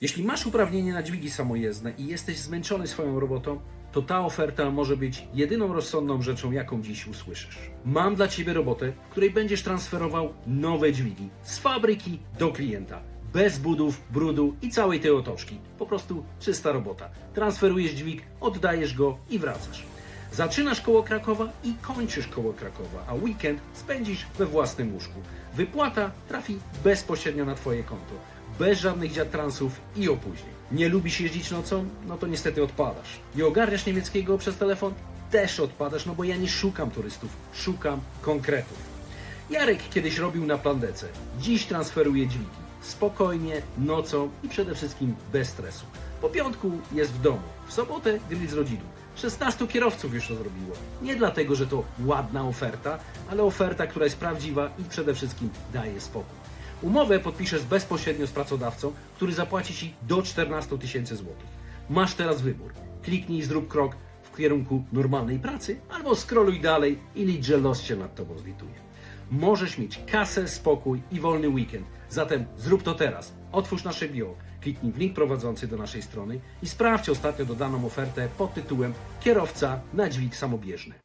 Jeśli masz uprawnienie na dźwigi samojezdne i jesteś zmęczony swoją robotą, to ta oferta może być jedyną rozsądną rzeczą, jaką dziś usłyszysz. Mam dla Ciebie robotę, w której będziesz transferował nowe dźwigi z fabryki do klienta. Bez budów, brudu i całej tej otoczki. Po prostu czysta robota. Transferujesz dźwig, oddajesz go i wracasz. Zaczynasz koło Krakowa i kończysz koło Krakowa, a weekend spędzisz we własnym łóżku. Wypłata trafi bezpośrednio na Twoje konto, bez żadnych dziatransów i opóźnień. Nie lubisz jeździć nocą? No to niestety odpadasz. Nie ogarniasz niemieckiego przez telefon? Też odpadasz, no bo ja nie szukam turystów, szukam konkretów. Jarek kiedyś robił na plandece, dziś transferuje dźwigi. Spokojnie, nocą i przede wszystkim bez stresu. Po piątku jest w domu, w sobotę grill z rodziną. 16 kierowców już to zrobiło. Nie dlatego, że to ładna oferta, ale oferta, która jest prawdziwa i przede wszystkim daje spokój. Umowę podpiszesz bezpośrednio z pracodawcą, który zapłaci Ci do 14 tysięcy złotych. Masz teraz wybór. Kliknij, zrób krok w kierunku normalnej pracy, albo scrolluj dalej i licz, że los się nad Tobą zlituje. Możesz mieć kasę, spokój i wolny weekend. Zatem zrób to teraz. Otwórz nasze bio, kliknij w link prowadzący do naszej strony i sprawdź ostatnio dodaną ofertę pod tytułem Kierowca na dźwig samobieżny.